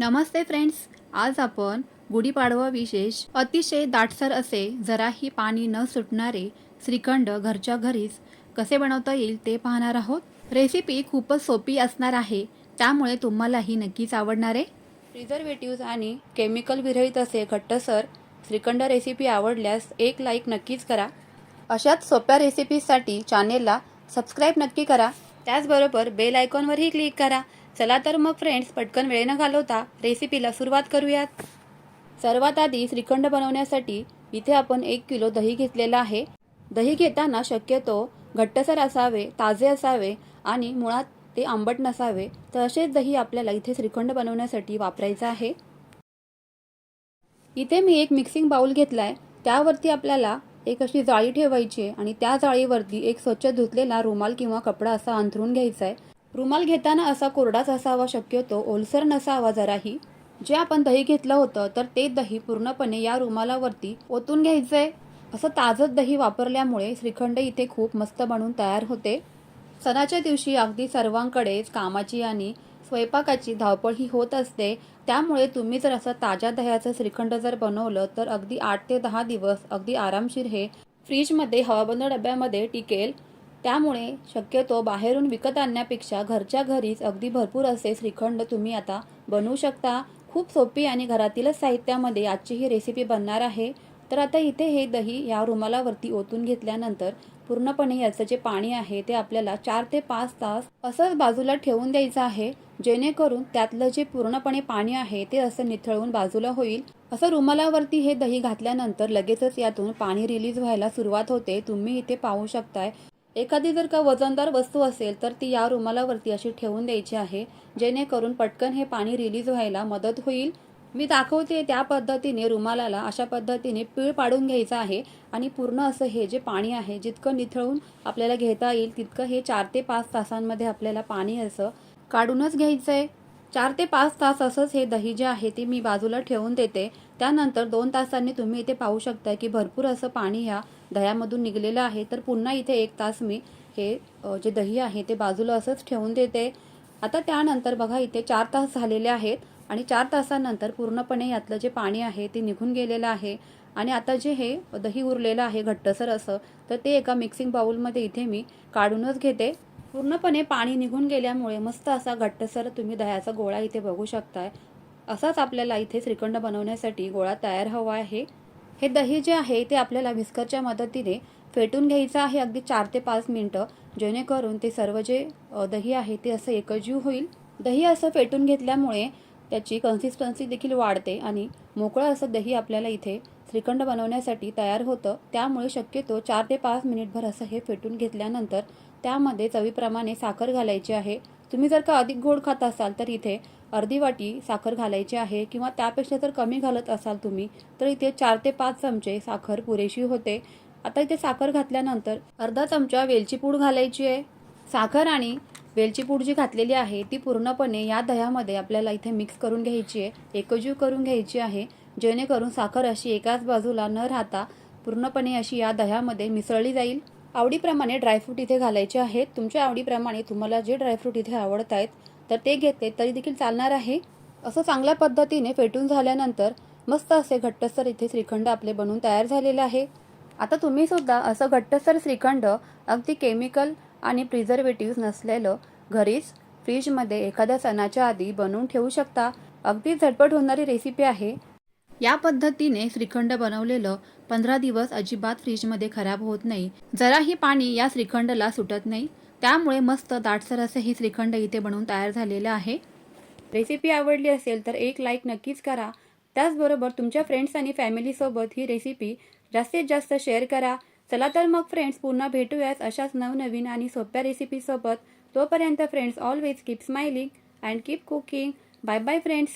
नमस्ते friends आज आपण गुढीपाडवा विशेष अतिशय दाटसर असे जराही पाणी न सुटणारे श्रीखंड घरच्या घरीच कसे बनवता येईल ते पाहणार आहोत. रेसिपी खूपच सोपी असणार आहे त्यामुळे तुम्हालाही नक्कीच आवडणार आहे. आणि केमिकल विरहित असे घट्टसर श्रीखंड रेसिपी आवडल्यास एक लाईक नक्कीच करा. अशाच सोप्या रेसिपीसाठी चॅनेलला सबस्क्राईब नक्की करा. त्याचबरोबर बेल आयकॉनवरही क्लिक करा. चला तर मग फ्रेंड्स पटकन वेळ न घालवता रेसिपीला सुरुवात करूयात. सर्वात आधी श्रीखंड बनवण्यासाठी इथे आपण एक किलो दही घेतलेलं आहे. दही घेताना शक्यतो घट्टसर असावे ताजे असावे आणि मुळात ते आंबट नसावे. तर असेच दही आपल्याला इथे श्रीखंड बनवण्यासाठी वापरायचं आहे. इथे मी एक मिक्सिंग बाउल घेतलाय. त्यावरती आपल्याला एक अशी जाळी ठेवायची आहे आणि त्या जाळीवरती एक स्वच्छ धुतलेला रुमाल किंवा कपडा असा अंथरून घ्यायचा आहे. रुमाल घेताना असा कोरडाच असावा शक्यतो ओलसर नसावा जराही. जे आपण दही घेतलं होतं तर ते दही पूर्णपणे या रुमालावरती ओतून घ्यायचंय. असं ताजं दही वापरल्यामुळे श्रीखंड इथे खूप मस्त बनून तयार होते. सणाच्या दिवशी अगदी सर्वांकडेच कामाची आणि स्वयंपाकाची धावपळ ही होत असते. त्यामुळे तुम्ही जर असं ताज्या दह्याचं श्रीखंड जर बनवलं तर अगदी आठ ते दहा दिवस अगदी आरामशीर हे फ्रीजमध्ये हवाबंद डब्यामध्ये टिकेल. त्यामुळे शक्यतो बाहेरून विकत आणण्यापेक्षा घरच्या घरीच अगदी भरपूर असे श्रीखंड तुम्ही आता बनवू शकता. खूप सोपी आणि घरातीलच साहित्यामध्ये आजची ही रेसिपी बनणार आहे. तर आता इथे हे दही या रुमालावरती ओतून घेतल्यानंतर पूर्णपणे याचं जे पाणी आहे ते आपल्याला चार ते पाच तास असंच बाजूला ठेवून द्यायचं आहे. जेणेकरून त्यातलं जे पूर्णपणे पाणी आहे ते असं निथळून बाजूला होईल. असं रुमालावरती हे दही घातल्यानंतर लगेचच यातून पाणी रिलीज व्हायला सुरुवात होते. तुम्ही इथे पाहू शकताय. एखादी जर का वजनदार वस्तू असेल तर ती या रुमालावरती अशी ठेवून द्यायची आहे जेणेकरून पटकन हे पाणी रिलीज व्हायला मदत होईल. मी दाखवते त्या पद्धतीने रुमालाला अशा पद्धतीने पीळ पाडून घ्यायचं आहे आणि पूर्ण असं हे जे पाणी आहे जितकं निथळून आपल्याला घेता येईल तितकं हे चार ते पाच तासांमध्ये आपल्याला पाणी असं काढूनच घ्यायचं आहे चार ते पाच तास असंच हे दही जे आहे ते मी बाजूला ठेवून देते. त्यानंतर दोन तासांनी तुम्ही इथे पाहू शकता की भरपूर असं पाणी ह्या दह्यामधून निघलेलं आहे. तर पुन्हा इथे एक तास मी हे जे दही आहे ते बाजूला असंच ठेवून देते. आता त्यानंतर बघा इथे चार तास झालेले आहेत आणि चार तासानंतर पूर्णपणे यातलं जे पाणी आहे ते निघून गेलेलं आहे. आणि आता जे हे दही उरलेलं आहे घट्टसर असं तर ते एका मिक्सिंग बाऊलमध्ये इथे मी काढूनच घेते. पूर्णपणे पाणी निघून गेल्यामुळे मस्त असा घट्टसर तुम्ही दह्याचा गोळा इथे बघू शकताय. असाच आपल्याला इथे श्रीखंड बनवण्यासाठी गोळा तयार हवा आहे. हे दही जे आहे ते आपल्याला विस्करच्या मदतीने फेटून घ्यायचं आहे अगदी चार ते पाच मिनटं. जेणेकरून ते सर्व जे दही आहे ते असं एकजीव होईल. दही असं फेटून घेतल्यामुळे त्याची कन्सिस्टन्सी देखील वाढते आणि मोकळं असं दही आपल्याला इथे श्रीखंड बनवण्यासाठी तयार होतं. त्यामुळे शक्यतो चार ते पाच मिनिटभर असं हे फेटून घेतल्यानंतर त्यामध्ये चवीप्रमाणे साखर घालायची आहे. तुम्ही जर का अधिक गोड खात असाल तर इथे अर्धी वाटी साखर घालायची आहे किंवा त्यापेक्षा जर कमी घालत असाल तुम्ही तर इथे चार ते पाच चमचे साखर पुरेशी होते. आता इथे साखर घातल्यानंतर अर्धा चमचा वेलची पूड घालायची आहे. साखर आणि वेलची पूड जी घातलेली आहे ती पूर्णपणे या दह्यामध्ये आपल्याला इथे मिक्स करून घ्यायची आहे. एकजीव करून घ्यायची आहे. जेणेकरून साखर अशी एकाच बाजूला न राहता पूर्णपणे अशी या दह्यामध्ये मिसळली जाईल. आवडीप्रमाणे ड्रायफ्रूट इथे घालायचे आहेत. तुमच्या आवडीप्रमाणे तुम्हाला जे ड्रायफ्रूट इथे आवडत आहेत तर ते घेतले तरी देखील चालणार आहे. असं चांगल्या पद्धतीने फेटून झाल्यानंतर मस्त असे घट्टसर इथे श्रीखंड आपले बनवून तयार झालेले आहे. आता तुम्ही सुद्धा असं घट्टसर श्रीखंड अगदी केमिकल आणि प्रिझर्वेटिव्ह नसलेलं घरीच फ्रीजमध्ये एखाद्या सणाच्या आधी बनवून ठेवू शकता. अगदी झटपट होणारी रेसिपी आहे. या पद्धतीने श्रीखंड बनवलेलं पंधरा दिवस अजिबात फ्रीजमध्ये खराब होत नाही. जराही पाणी या श्रीखंडला सुटत नाही. त्यामुळे मस्त दाटसर असं हे श्रीखंड इथे बनवून तयार झालेलं आहे. रेसिपी आवडली असेल तर एक लाईक नक्कीच करा. त्याचबरोबर तुमच्या फ्रेंड्स आणि फॅमिलीसोबत ही रेसिपी जास्तीत जास्त शेअर करा. चला तर मग फ्रेंड्स पुन्हा भेटूयाच अशाच नवनवीन आणि सोप्या रेसिपीसोबत तोपर्यंत friends always keep smiling and keep cooking bye bye friends